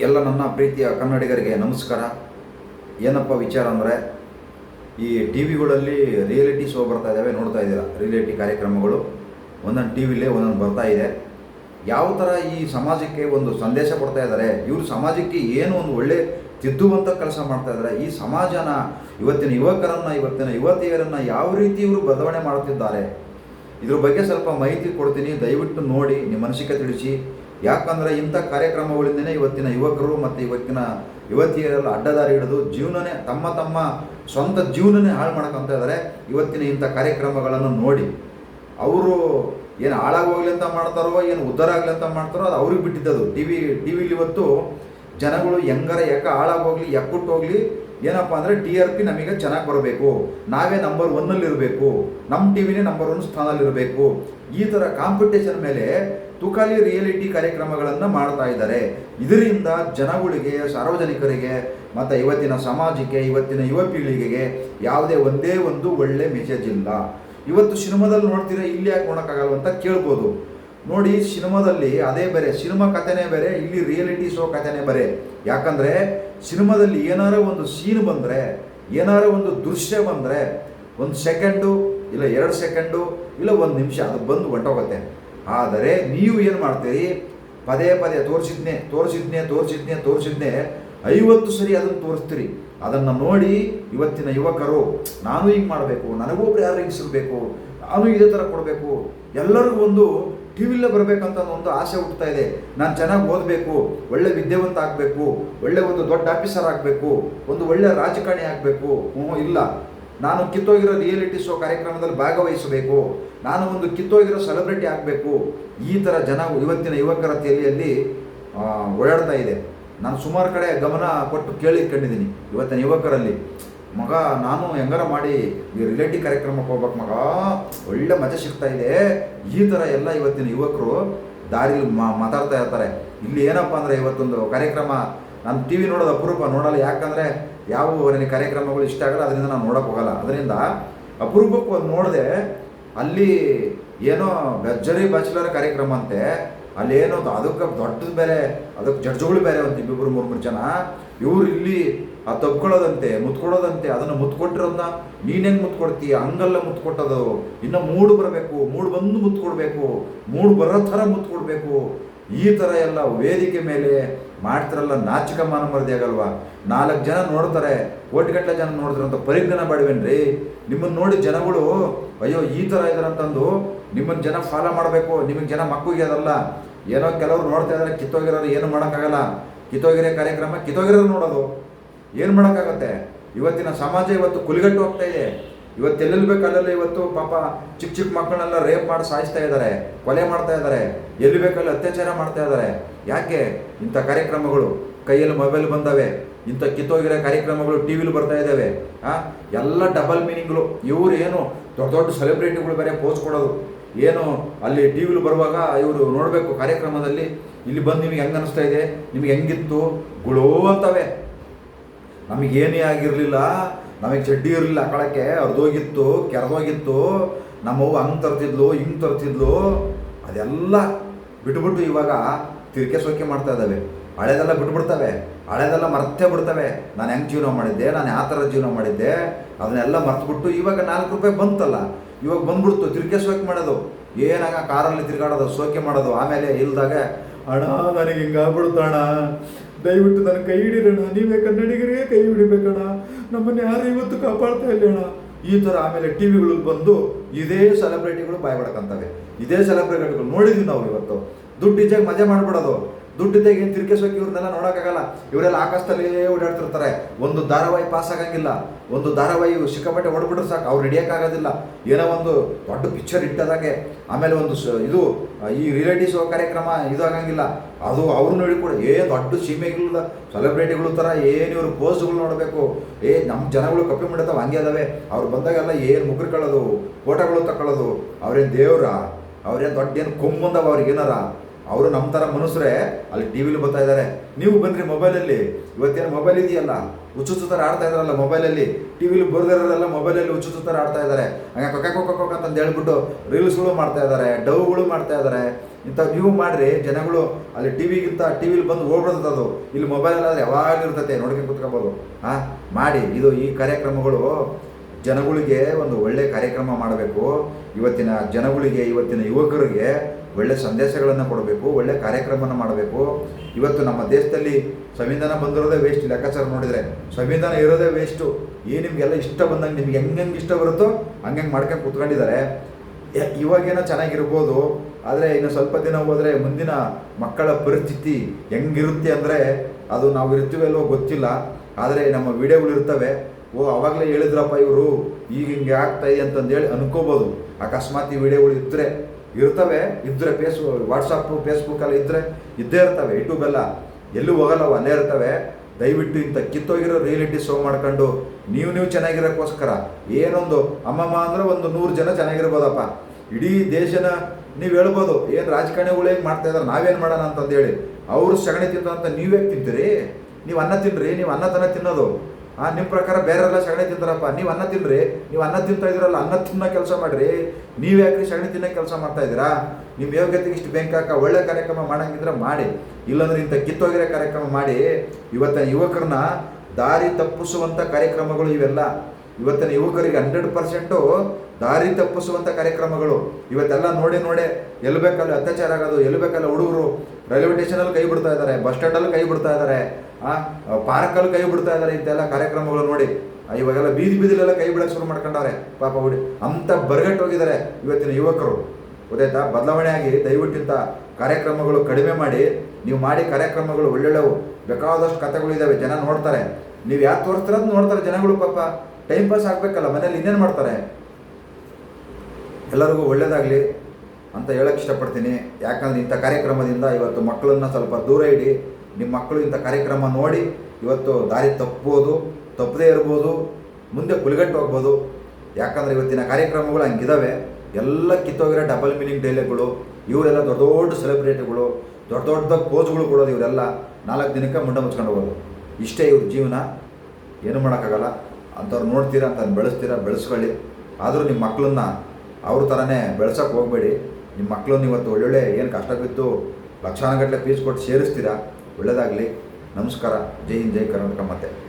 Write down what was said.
ಎಲ್ಲ ನನ್ನ ಪ್ರೀತಿಯ ಕನ್ನಡಿಗರಿಗೆ ನಮಸ್ಕಾರ. ಏನಪ್ಪ ವಿಚಾರ ಅಂದರೆ, ಈ ಟಿ ವಿಗಳಲ್ಲಿ ರಿಯಾಲಿಟಿ ಶೋ ಬರ್ತಾ ಇದ್ದಾವೆ ನೋಡ್ತಾ ಇದ್ದೀರಾ, ರಿಯಾಲಿಟಿ ಕಾರ್ಯಕ್ರಮಗಳು. ಒಂದೊಂದು ಟಿ ವಿಲೇ ಒಂದೊಂದು ಬರ್ತಾ ಇದೆ. ಯಾವ ಥರ ಈ ಸಮಾಜಕ್ಕೆ ಒಂದು ಸಂದೇಶ ಕೊಡ್ತಾ ಇದ್ದಾರೆ, ಇವರು ಸಮಾಜಕ್ಕೆ ಏನು ಒಂದು ಒಳ್ಳೆ ತಿದ್ದುವಂಥ ಕೆಲಸ ಮಾಡ್ತಾ ಇದ್ದಾರೆ, ಈ ಸಮಾಜನ ಇವತ್ತಿನ ಯುವಕರನ್ನು, ಇವತ್ತಿನ ಯುವತಿಯರನ್ನು ಯಾವ ರೀತಿ ಇವರು ಬದಲಾವಣೆ ಮಾಡುತ್ತಿದ್ದಾರೆ ಇದ್ರ ಬಗ್ಗೆ ಸ್ವಲ್ಪ ಮಾಹಿತಿ ಕೊಡ್ತೀನಿ. ದಯವಿಟ್ಟು ನೋಡಿ, ನಿಮ್ಮ ಮನಸ್ಸಿಗೆ ತಿಳಿಸಿ. ಯಾಕಂದರೆ ಇಂಥ ಕಾರ್ಯಕ್ರಮಗಳಿಂದನೇ ಇವತ್ತಿನ ಯುವಕರು ಮತ್ತು ಇವತ್ತಿನ ಯುವತಿಯರೆಲ್ಲ ಅಡ್ಡದಾರಿ ಹಿಡಿದು ಜೀವನನೇ ತಮ್ಮ ತಮ್ಮ ಸ್ವಂತ ಜೀವನನೇ ಹಾಳು ಮಾಡ್ಕೊಂತ ಇದ್ದಾರೆ. ಇವತ್ತಿನ ಇಂಥ ಕಾರ್ಯಕ್ರಮಗಳನ್ನು ನೋಡಿ, ಅವರು ಏನು ಹಾಳಾಗೋಗ್ಲಿ ಅಂತ ಮಾಡ್ತಾರೋ, ಏನು ಉದ್ಧಾರ ಆಗಲಿ ಅಂತ ಮಾಡ್ತಾರೋ, ಅದು ಅವ್ರಿಗೆ ಬಿಟ್ಟಿದ್ದದು. ಟಿ ವಿ ಟಿ ವಿಲಿ ಇವತ್ತು ಜನಗಳು ಹೆಂಗಾರ ಯಾಕೆ ಹಾಳಾಗೋಗ್ಲಿ ಎಕ್ಕುಟ್ಟು ಹೋಗ್ಲಿ ಏನಪ್ಪ ಅಂದರೆ ಟಿ ಆರ್ ಪಿ ನಮಗೆ ಚೆನ್ನಾಗಿ ಬರಬೇಕು. ನಾವೇ ನಂಬರ್ ಒನ್ನಲ್ಲಿರಬೇಕು ನಮ್ಮ ಟಿ ವಿನೇ ನಂಬರ್ ಒನ್ ಸ್ಥಾನದಲ್ಲಿರಬೇಕು. ಈ ಥರ ಕಾಂಪಿಟೇಷನ್ ಮೇಲೆ ತುಕಾಲಿ ರಿಯಾಲಿಟಿ ಕಾರ್ಯಕ್ರಮಗಳನ್ನು ಮಾಡ್ತಾ ಇದ್ದಾರೆ. ಇದರಿಂದ ಜನಗಳಿಗೆ, ಸಾರ್ವಜನಿಕರಿಗೆ, ಮತ್ತು ಇವತ್ತಿನ ಸಮಾಜಕ್ಕೆ, ಇವತ್ತಿನ ಯುವ ಪೀಳಿಗೆಗೆ ಯಾವುದೇ ಒಂದೇ ಒಂದು ಒಳ್ಳೆ ಮೆಸೇಜ್ ಇಲ್ಲ. ಇವತ್ತು ಸಿನಿಮಾದಲ್ಲಿ ನೋಡ್ತೀರಾ, ಇಲ್ಲಿ ಯಾಕೆ ನೋಡೋಕ್ಕಾಗಲ್ವ ಅಂತ ಕೇಳ್ಬೋದು. ನೋಡಿ ಸಿನಿಮಾದಲ್ಲಿ ಅದೇ ಬೇರೆ, ಸಿನಿಮಾ ಕಥೆನೇ ಬೇರೆ, ಇಲ್ಲಿ ರಿಯಾಲಿಟಿ ಶೋ ಕಥೆನೇ ಬೇರೆ. ಯಾಕಂದರೆ ಸಿನಿಮಾದಲ್ಲಿ ಏನಾರ ಒಂದು ಸೀನ್ ಬಂದರೆ, ಏನಾರ ಒಂದು ದೃಶ್ಯ ಬಂದರೆ, ಒಂದು ಸೆಕೆಂಡು ಇಲ್ಲ ಎರಡು ಸೆಕೆಂಡು ಇಲ್ಲ ಒಂದು ನಿಮಿಷ ಅದು ಬಂದು ಹೊಂಟೋಗುತ್ತೆ ಆದರೆ ನೀವು ಏನು ಮಾಡ್ತೀರಿ? ಪದೇ ಪದೇ ತೋರಿಸಿದ್ನೇ ತೋರಿಸಿದ್ನೇ ತೋರಿಸಿದ್ನೇ ತೋರಿಸಿದ್ನೇ ಐವತ್ತು ಸರಿ ಅದನ್ನು ತೋರಿಸ್ತೀರಿ. ಅದನ್ನು ನೋಡಿ ಇವತ್ತಿನ ಯುವಕರು, ನಾನು ಹಿಂಗೆ ಮಾಡಬೇಕು, ನನಗೂ ಯಾರು ಸಿಗಬೇಕು ನಾನು ಇದೇ ಥರ ಕೊಡಬೇಕು, ಎಲ್ಲರಿಗೂ ಒಂದು ಟಿ ವಿಲೇ ಬರಬೇಕಂತ ಒಂದು ಆಸೆ ಹುಟ್ಟುತ್ತಾ ಇದೆ. ನಾನು ಚೆನ್ನಾಗಿ ಓದಬೇಕು, ಒಳ್ಳೆ ವಿದ್ಯಾವಂತ ಆಗಬೇಕು, ಒಳ್ಳೆ ಒಂದು ದೊಡ್ಡ ಆಫೀಸರ್ ಆಗಬೇಕು, ಒಂದು ಒಳ್ಳೆ ರಾಜಕಾರಣಿ ಆಗಬೇಕು. ಹ್ಞೂ ಇಲ್ಲ. ನಾನು ಕಿತ್ತೋಗಿರೋ ರಿಯಾಲಿಟಿ ಶೋ ಕಾರ್ಯಕ್ರಮದಲ್ಲಿ ಭಾಗವಹಿಸಬೇಕು. ನಾನು ಒಂದು ಕಿತ್ತೋಗಿರೋ ಸೆಲೆಬ್ರಿಟಿ ಆಗಬೇಕು. ಈ ಥರ ಜನ ಇವತ್ತಿನ ಯುವಕರ ತಲೆಯಲ್ಲಿ ಓಡಾಡ್ತಾ ಇದೆ. ನಾನು ಸುಮಾರು ಕಡೆ ಗಮನ ಕೊಟ್ಟು ಕೇಳಿ ಕೇಳಿಕೊಂಡಿದ್ದೀನಿ ಇವತ್ತಿನ ಯುವಕರಲ್ಲಿ. ಮಗ, ನಾನು ಹೆಂಗಾರ ಮಾಡಿ ಈ ರಿಲೇಟಿವ್ ಕಾರ್ಯಕ್ರಮಕ್ಕೆ ಹೋಗ್ಬೇಕು ಮಗ. ಒಳ್ಳೆ ಮಜಾ ಸಿಗ್ತಾ ಇದೆ. ಈ ಥರ ಎಲ್ಲ ಇವತ್ತಿನ ಯುವಕರು ದಾರಿಲಿ ಮಾ, ಮಾತಾಡ್ತಾ ಇರ್ತಾರೆ. ಇಲ್ಲಿ ಏನಪ್ಪ ಅಂದರೆ ಇವತ್ತೊಂದು ಕಾರ್ಯಕ್ರಮ, ನಾನು ಟಿ ವಿ ನೋಡೋದು ಅಪರೂಪ, ನೋಡಲ್ಲ. ಯಾಕಂದರೆ ಯಾವ ನನಗೆ ಕಾರ್ಯಕ್ರಮಗಳು ಇಷ್ಟ ಆಗಲ್ಲ, ಅದರಿಂದ ನಾನು ನೋಡೋಕೆ ಹೋಗಲ್ಲ. ಅದರಿಂದ ಅಪರೂಪಕ್ಕೆ ನೋಡಿದೆ, ಅಲ್ಲಿ ಏನೋ ಬೆಜ್ಜರಿ ಬ್ಯಾಚುಲರ್ ಕಾರ್ಯಕ್ರಮ ಅಂತೆ ಏನೋ ಅದಕ್ಕೆ ದೊಡ್ಡದು ಬೇರೆ, ಅದಕ್ಕೆ ಜಡ್ಜ್ಗಳು ಬೇರೆ ಒಂದು ಇಬ್ಬಿಬ್ಬರು ಮೂರು ಮೂರು ಜನ. ಇವರು ಇಲ್ಲಿ ಆ ತಬ್ಕೊಳ್ಳೋದಂತೆ ಮುತ್ಕೊಡೋದಂತೆ ಅದನ್ನು ಮುತ್ಕೊಟ್ಟಿರೋದನ್ನ ನೀನು ಹೆಂಗೆ ಮುತ್ಕೊಡ್ತೀಯ? ಹಂಗಲ್ಲ ಮುತ್ಕೊಟ್ಟದು ಇನ್ನು ಮೂಡು ಬರಬೇಕು, ಮೂಡು ಬಂದು ಮುತ್ಕೊಡ್ಬೇಕು, ಮೂಡು ಬರೋ ಥರ ಮುತ್ಕೊಡ್ಬೇಕು. ಈ ಥರ ಎಲ್ಲ ವೇದಿಕೆ ಮೇಲೆ ಮಾಡ್ತಿರಲ್ಲ ನಾಚಿಕ ಮಾನ ಮರದಿ ಆಗಲ್ವಾ? ನಾಲ್ಕು ಜನ ನೋಡ್ತಾರೆ, ಕೋಟಿಗಟ್ಟಲೆ ಜನ ನೋಡಿದ್ರು ಅಂತ ಪರಿಜ್ಞಾನ ಬಾಡ್ವೇನ್ರಿ? ನಿಮ್ಮನ್ನು ನೋಡಿ ಜನಗಳು, ಅಯ್ಯೋ, ಈ ಥರ ಇದ್ದಾರೆ ಅಂತಂದು ನಿಮ್ಮನ್ನು ಜನ ಫಾಲೋ ಮಾಡಬೇಕು, ನಿಮಗೆ ಜನ ಮಕ್ಕಳಿಗೆ ಅದಲ್ಲ ಏನೋ ಕೆಲವರು ನೋಡ್ತಾ ಇದ್ದಾರೆ ಕಿತ್ತೋಗಿರೋರು ಏನು ಮಾಡೋಕ್ಕಾಗಲ್ಲ. ಕಿತ್ತೋಗಿರೋ ಕಾರ್ಯಕ್ರಮ ಕಿತ್ತೋಗಿರೋರು ನೋಡೋದು. ಏನು ಮಾಡೋಕ್ಕಾಗತ್ತೆ? ಇವತ್ತಿನ ಸಮಾಜ ಇವತ್ತು ಕುಲಿಗಟ್ಟು ಹೋಗ್ತಾ ಇದೆ. ಇವತ್ತು ಎಲ್ಲೆಲ್ಲಿ ಬೇಕು ಅಲ್ಲೆಲ್ಲ ಇವತ್ತು ಪಾಪ ಚಿಕ್ಕ ಚಿಕ್ಕ ಮಕ್ಕಳನ್ನೆಲ್ಲ ರೇಪ್ ಮಾಡಿ ಸಾಯಿಸ್ತಾ ಇದ್ದಾರೆ, ಕೊಲೆ ಮಾಡ್ತಾ ಇದ್ದಾರೆ, ಎಲ್ಲಿ ಬೇಕಲ್ಲಿ ಅತ್ಯಾಚಾರ ಮಾಡ್ತಾ ಇದ್ದಾರೆ. ಯಾಕೆ? ಇಂಥ ಕಾರ್ಯಕ್ರಮಗಳು ಕೈಯಲ್ಲಿ ಮೊಬೈಲ್ ಬಂದವೆ, ಇಂಥ ಕಿತ್ತೋಗಿರೋ ಕಾರ್ಯಕ್ರಮಗಳು ಟಿ ವಿಲಿ ಬರ್ತಾ ಇದ್ದಾವೆ. ಆ? ಎಲ್ಲ ಡಬಲ್ ಮೀನಿಂಗ್ಗಳು ಇವರು ಏನು ದೊಡ್ಡ ದೊಡ್ಡ ಸೆಲೆಬ್ರಿಟಿಗಳು ಬೇರೆ ಪೋಸ್ ಕೊಡೋದು. ಏನು ಅಲ್ಲಿ ಟಿ ವಿಲಿ ಬರುವಾಗ ಇವರು ನೋಡಬೇಕು ಕಾರ್ಯಕ್ರಮದಲ್ಲಿ, ಇಲ್ಲಿ ಬಂದು ನಿಮಗೆ ಹೆಂಗೆ ಅನಿಸ್ತಾ ಇದೆ, ನಿಮಗೆ ಹೆಂಗಿತ್ತು, ಗುಳೋ ಅಂತವೆ. ನಮಗೇನೇ ಆಗಿರಲಿಲ್ಲ, ನಮಗೆ ಚಡ್ಡಿ ಇರಲಿಲ್ಲ ಕಳಕ್ಕೆ ಅರ್ಧೋಗಿತ್ತು ಕೆರೆದೋಗಿತ್ತು ನಮ್ಮವ್ವ ಹಂಗೆ ತರ್ತಿದ್ಲು, ಹಿಂಗೆ ತರ್ತಿದ್ಲು, ಅದೆಲ್ಲ ಬಿಟ್ಬಿಟ್ಟು ಇವಾಗ ತಿರ್ಕೆ ಸೋಕೆ ಮಾಡ್ತಾ ಇದ್ದಾವೆ. ಹಳೆದೆಲ್ಲ ಬಿಟ್ಬಿಡ್ತವೆ, ಹಳೆದೆಲ್ಲ ಮರ್ತೇ ಬಿಡ್ತವೆ. ನಾನು ಹೆಂಗೆ ಜೀವನ ಮಾಡಿದ್ದೆ, ನಾನು ಯಾವ ಥರ ಜೀವನ ಮಾಡಿದ್ದೆ, ಅದನ್ನೆಲ್ಲ ಮರ್ತುಬಿಟ್ಟು ಇವಾಗ ನಾಲ್ಕು ರೂಪಾಯಿ ಬಂತಲ್ಲ, ಇವಾಗ ಬಂದ್ಬಿಡ್ತು ತಿರ್ಕೆ ಸೋಕೆ ಮಾಡೋದು. ಏನಾಗ ಕಾರಲ್ಲಿ ತಿರ್ಗಾಡೋದು, ಸೋಕೆ ಮಾಡೋದು, ಆಮೇಲೆ ಇಲ್ದಾಗ, ಅಣ್ಣ, ನನಗೆ ಹಿಂಗಾಗ್ಬಿಡ್ತಣ್ಣ ದಯವಿಟ್ಟು ನನ್ನ ಕೈ ಹಿಡಿರೋಣ. ನೀವೇ ಕನ್ನಡಿಗರಿಗೆ ಕೈ ಹಿಡಿಬೇಕಣ್ಣ. ನಮ್ಮನ್ನ ಯಾರು ಇವತ್ತು ಕಾಪಾಡ್ತಾ ಇಲ್ಲ ಅಣ್ಣ ಈ ಥರ ಆಮೇಲೆ ಟಿ ವಿಗಳು ಬಂದು ಇದೇ ಸೆಲೆಬ್ರಿಟಿಗಳು ಬಾಯ್ ಬಡಕಂತವೆ. ಇದೇ ಸೆಲೆಬ್ರಿಟಿಗಳು ನೋಡಿದ್ವಿ ನಾವು ಇವತ್ತು. ದುಡ್ಡು ಇಜ್ಜಾಗಿ ಮಜಾ ಮಾಡ್ಬಿಡೋದು. ದುಡ್ಡಿದ್ದಾಗ ಏನು ತಿರ್ಕೆಸೋಕೆ ಇವ್ರನ್ನೆಲ್ಲ ನೋಡೋಕ್ಕಾಗಲ್ಲ? ಇವರೆಲ್ಲ ಆಕಾಶದಲ್ಲಿ ಓಡಾಡ್ತಿರ್ತಾರೆ. ಒಂದು ಧಾರಾವಾಹಿ ಪಾಸ್ ಆಗಂಗಿಲ್ಲ. ಒಂದು ಧಾರಾವಾಹಿ ಸಿಕ್ಕಾಪಟ್ಟೆ ಹೊಡ್ಬಿಟ್ರೆ ಸಾಕು. ಅವ್ರು ಹಿಡಿಯೋಕ್ಕಾಗೋದಿಲ್ಲ. ಏನೋ ಒಂದು ದೊಡ್ಡ ಪಿಕ್ಚರ್ ಇಟ್ಟದಾಗೆ. ಆಮೇಲೆ ಒಂದು ಇದು, ಈ ರಿಯಾಲಿಟಿ ಶೋ ಕಾರ್ಯಕ್ರಮ ಇದು ಆಗಂಗಿಲ್ಲ. ಅದು ಅವ್ರನ್ನ ಹಿಡ್ಕೊಡು. ಏ, ದೊಡ್ಡ ಸೀಮೆಗಳ ಸೆಲೆಬ್ರಿಟಿಗಳು ಥರ ಏನು ಇವ್ರು ಪೋಸ್ಟ್ಗಳು ನೋಡಬೇಕು. ಏ ನಮ್ಮ ಜನಗಳು ಕಪ್ಪಿ ಮಾಡ್ತಾವೆ, ಹಂಗೆ ಅದಾವೆ. ಅವ್ರು ಬಂದಾಗೆಲ್ಲ ಏನು ಮುಗ್ರಿಕೊಳ್ಳೋದು ಫೋಟೋಗಳು ತಗೊಳ್ಳೋದು ಅವ್ರೇನು ದೇವ್ರ? ಅವ್ರೇನು ದೊಡ್ಡ ಏನು ಕೊಂಬಂದವ ಅವ್ರಿಗೆ ಏನಾರ? ಅವರು ನಮ್ಮ ಥರ ಮನುಷ್ಯರೇ, ಅಲ್ಲಿ ಟಿ ವಿಲಿ ಬರ್ತಾ ಇದ್ದಾರೆ. ನೀವು ಬನ್ನಿರಿ ಮೊಬೈಲಲ್ಲಿ, ಇವತ್ತೇನು ಮೊಬೈಲ್ ಇದೆಯಲ್ಲ? ಹುಚ್ಚುಚ್ಚು ಥರ ಆಡ್ತಾ ಇದಾರಲ್ಲ ಮೊಬೈಲಲ್ಲಿ. ಟಿ ವಿಲಿ ಬರ್ದಿರೋರೆಲ್ಲ ಮೊಬೈಲಲ್ಲಿ ಹುಚ್ಚುಚ್ಚು ಥರ ಆಡ್ತಾ ಇದ್ದಾರೆ. ಹಂಗೆ ಕೊಕ್ಕ ಕೊಕ್ಕ ಕೊಕ್ಕ ಅಂತ ಹೇಳ್ಬಿಟ್ಟು ರೀಲ್ಸ್ಗಳು ಮಾಡ್ತಾ ಇದ್ದಾರೆ, ಡವ್ಗಳು ಮಾಡ್ತಾ ಇದ್ದಾರೆ. ಇಂಥ ನೀವು ಮಾಡಿರಿ, ಜನಗಳು ಅಲ್ಲಿ ಟಿ ವಿಗಿಂತ ಟಿ ವಿಲಿ ಬಂದು ಹೋಗ್ಬಿಡುತ್ತೆ ಅದು. ಇಲ್ಲಿ ಮೊಬೈಲಲ್ಲಾದ್ರೆ ಯಾವಾಗ ಇರ್ತೈತೆ? ನೋಡ್ಕೊಂಡು ಕುತ್ಕೋಬೋದು. ಹಾಂ ಮಾಡಿ. ಇದು ಈ ಕಾರ್ಯಕ್ರಮಗಳು ಜನಗಳಿಗೆ ಒಂದು ಒಳ್ಳೆಯ ಕಾರ್ಯಕ್ರಮ ಮಾಡಬೇಕು. ಇವತ್ತಿನ ಜನಗಳಿಗೆ, ಇವತ್ತಿನ ಯುವಕರಿಗೆ ಒಳ್ಳೆ ಸಂದೇಶಗಳನ್ನು ಕೊಡಬೇಕು, ಒಳ್ಳೆ ಕಾರ್ಯಕ್ರಮವನ್ನು ಮಾಡಬೇಕು. ಇವತ್ತು ನಮ್ಮ ದೇಶದಲ್ಲಿ ಸಂವಿಧಾನ ಬಂದಿರೋದೇ ವೇಸ್ಟ್ ಲೆಕ್ಕಾಚಾರ ನೋಡಿದರೆ. ಸಂವಿಧಾನ ಇರೋದೇ ವೇಸ್ಟು ಏನು ನಿಮಗೆಲ್ಲ ಇಷ್ಟ ಬಂದಂಗೆ, ನಿಮ್ಗೆ ಹೆಂಗೆ ಇಷ್ಟ ಬರುತ್ತೋ ಹಂಗಂಗೆ ಮಾಡ್ಕೊಂಡು ಕೂತ್ಕೊಂಡಿದ್ದಾರೆ. ಇವಾಗೇನೋ ಚೆನ್ನಾಗಿರ್ಬೋದು, ಆದರೆ ಇನ್ನು ಸ್ವಲ್ಪ ದಿನ ಹೋದರೆ ಮುಂದಿನ ಮಕ್ಕಳ ಪರಿಸ್ಥಿತಿ ಹೆಂಗಿರುತ್ತೆ ಅಂದರೆ ಅದು ನಾವು ಇರ್ತೀವಲ್ವೋ ಗೊತ್ತಿಲ್ಲ. ಆದರೆ ನಮ್ಮ ವಿಡಿಯೋಗಳು ಇರ್ತವೆ. ಓ, ಅವಾಗಲೇ ಹೇಳಿದ್ರಪ್ಪ ಇವರು, ಈಗ ಹಿಂಗೆ ಆಗ್ತಾಯಿ ಅಂತಂದೇಳಿ ಅನ್ಕೋಬೋದು. ಅಕಸ್ಮಾತ್ ಈ ವಿಡಿಯೋಗಳು ಇದ್ದರೆ ಇರ್ತವೆ ಇದ್ದರೆ ಫೇಸ್ ವಾಟ್ಸಪ್ಪು ಫೇಸ್ಬುಕ್ಕಲ್ಲಿ ಇದ್ದರೆ ಇದ್ದೇ ಇರ್ತವೆ ಯೂಟ್ಯೂಬೆಲ್ಲ ಎಲ್ಲೂ. ಹೋಗಲ್ಲ ಅವು ಅಲ್ಲೇ ಇರ್ತವೆ. ದಯವಿಟ್ಟು ಇಂಥ ಕಿತ್ತೋಗಿರೋ ರಿಯಾಲಿಟಿ ಶೋ ಮಾಡ್ಕೊಂಡು ನೀವು ನೀವು ಚೆನ್ನಾಗಿರೋಕ್ಕೋಸ್ಕರ ಏನೊಂದು ಅಮ್ಮಮ್ಮ ಅಂದ್ರೆ ಒಂದು ನೂರು ಜನ ಚೆನ್ನಾಗಿರ್ಬೋದಪ್ಪ. ಇಡೀ ದೇಶನ ನೀವು ಹೇಳ್ಬೋದು, ಏನು ರಾಜಕಾರಣಿಗಳು ಏನು ಮಾಡ್ತಾ ಇದಾರೆ ನಾವೇನು ಮಾಡೋಣ ಅಂತಂದೇಳಿ. ಅವರು ಸಗಣಿ ತಿಂತ ಅಂತ ನೀವೇ ತಿಂತೀರಿ? ನೀವು ಅನ್ನ ತಿನ್ರಿ, ನೀವು ಅನ್ನ ತನ ತಿನ್ನೋದು. ಆ ನಿಮ್ಮ ಪ್ರಕಾರ ಬೇರೆಲ್ಲ ಸಗಣಿ ತಿಂತಾರಪ್ಪ. ನೀವು ಅನ್ನ ತಿನ್ರಿ. ನೀವು ಅನ್ನ ತಿಂತಾ ಇದ್ದೀರಲ್ಲ, ಅನ್ನ ತಿನ್ನೋ ಕೆಲಸ ಮಾಡ್ರಿ. ನೀವು ಯಾಕ್ರಿ ಸಗಣಿ ತಿನ್ನೋ ಕೆಲಸ ಮಾಡ್ತಾ ಇದ್ದೀರಾ? ನಿಮ್ಮ ಯೋಗ್ಯತೆಗೆ ಇಷ್ಟು ಬೆಂಕಾಕ ಒಳ್ಳೆ ಕಾರ್ಯಕ್ರಮ ಮಾಡಂಗಿದ್ರೆ ಮಾಡಿ. ಇಲ್ಲಾಂದ್ರೆ ಇಂಥ ಕಿತ್ತೋಗಿರೋ ಕಾರ್ಯಕ್ರಮ ಮಾಡಿ. ಇವತ್ತಿನ ಯುವಕರನ್ನ ದಾರಿ ತಪ್ಪಿಸುವಂಥ ಕಾರ್ಯಕ್ರಮಗಳು ಇವೆಲ್ಲ. ಇವತ್ತಿನ ಯುವಕರಿಗೆ ಹಂಡ್ರೆಡ್ ಪರ್ಸೆಂಟು ದಾರಿ ತಪ್ಪಿಸುವಂಥ ಕಾರ್ಯಕ್ರಮಗಳು ಇವತ್ತೆಲ್ಲ ನೋಡಿ ನೋಡಿ ಎಲ್ಲಿ ಬೇಕಲ್ಲ ಅತ್ಯಾಚಾರ ಆಗೋದು, ಎಲ್ಲಿ ಬೇಕಲ್ಲ ಹುಡುಗರು ರೈಲ್ವೆ ಸ್ಟೇಷನಲ್ಲಿ ಕೈ ಬಿಡ್ತಾ ಇದ್ದಾರೆ ಬಸ್ ಸ್ಟ್ಯಾಂಡಲ್ಲಿ ಕೈ ಬಿಡ್ತಾ ಇದ್ದಾರೆ, ಆ ಪಾರ್ಕಲ್ಲಿ ಕೈ ಬಿಡ್ತಾ ಇದ್ದಾರೆ ಇಂಥೆಲ್ಲ ಕಾರ್ಯಕ್ರಮಗಳು ನೋಡಿ. ಇವಾಗೆಲ್ಲ ಬೀದಿ ಬೀದಿಲೆಲ್ಲ ಕೈ ಬಿಡಕ್ಕೆ ಶುರು ಮಾಡ್ಕೊಂಡಾರೆ ಪಾಪ ಹುಡಿ, ಅಂತ ಬರಗಟ್ಟು ಹೋಗಿದ್ದಾರೆ ಇವತ್ತಿನ ಯುವಕರು. ಗೊತ್ತಾಯ್ತಾ? ಬದಲಾವಣೆ ಆಗಿ ದಯವಿಟ್ಟಿಂತ ಕಾರ್ಯಕ್ರಮಗಳು ಕಡಿಮೆ ಮಾಡಿ, ನೀವು ಮಾಡಿ ಕಾರ್ಯಕ್ರಮಗಳು ಒಳ್ಳೊಳ್ಳೆವು. ಬೇಕಾದಷ್ಟು ಕಥೆಗಳಿದ್ದಾವೆ ಜನ ನೋಡ್ತಾರೆ. ನೀವು ಯಾಕೆ ತೋರಿಸ್ತಾರ ನೋಡ್ತಾರೆ ಜನಗಳು ಪಾಪ. ಟೈಮ್ ಪಾಸ್ ಆಗಬೇಕಲ್ಲ ಮನೇಲಿ ಇನ್ನೇನು ಮಾಡ್ತಾರೆ? ಎಲ್ಲರಿಗೂ ಒಳ್ಳೆಯದಾಗಲಿ ಅಂತ ಹೇಳಕ್ಕೆ ಇಷ್ಟಪಡ್ತೀನಿ. ಯಾಕಂದ್ರೆ ಇಂಥ ಕಾರ್ಯಕ್ರಮದಿಂದ ಇವತ್ತು ಮಕ್ಕಳನ್ನು ಸ್ವಲ್ಪ ದೂರ ಇಡಿ ನಿಮ್ಮ ಮಕ್ಕಳು ಇಂಥ ಕಾರ್ಯಕ್ರಮ ನೋಡಿ, ಇವತ್ತು ದಾರಿ ತಪ್ಬೋದು ತಪ್ಪದೇ ಇರ್ಬೋದು, ಮುಂದೆ ಕುಲಿಗಟ್ಟು ಹೋಗ್ಬೋದು. ಯಾಕಂದ್ರೆ ಇವತ್ತಿನ ಕಾರ್ಯಕ್ರಮಗಳು ಹಂಗಿದ್ದಾವೆ ಎಲ್ಲ ಕಿತ್ತೋಗಿರೋ ಡಬಲ್ ಮೀನಿಂಗ್ ಡೈಲಾಗ್ಗಳು ಇವರೆಲ್ಲ ದೊಡ್ಡ ದೊಡ್ಡ ಸೆಲೆಬ್ರಿಟಿಗಳು ದೊಡ್ಡ ದೊಡ್ಡ ಕೋಚ್ಗಳು ಕೊಡೋದು ಇವರೆಲ್ಲ ನಾಲ್ಕು ದಿನಕ್ಕೆ ಮುಂಡ ಮುಚ್ಕೊಂಡು ಹೋಗೋದು. ಇಷ್ಟೇ ಇವ್ರ ಜೀವನ. ಏನು ಮಾಡೋಕ್ಕಾಗಲ್ಲ. ಅಂಥವ್ರು ನೋಡ್ತೀರಾ ಅಂತ ಬೆಳೆಸ್ತೀರಾ, ಬೆಳೆಸ್ಕೊಳ್ಳಿ. ಆದರೂ ನಿಮ್ಮ ಮಕ್ಕಳನ್ನ ಅವ್ರ ಥರನೇ ಬೆಳ್ಸೋಕೆ ಹೋಗಬೇಡಿ. ನಿಮ್ಮ ಮಕ್ಕಳನ್ನ ಇವತ್ತು ಒಳ್ಳೊಳ್ಳೆ ಏನು ಕಷ್ಟ ಬಿತ್ತು ಲಕ್ಷಾನುಗಟ್ಟಲೆ ಫೀಸ್ ಕೊಟ್ಟು ಸೇರಿಸ್ತೀರಾ? ಒಳ್ಳೆಯದಾಗಲಿ ನಮಸ್ಕಾರ. ಜೈ ಹಿಂದ್, ಜೈ ಕರ್ನಾಟಕ. ಮತ್ತೆ.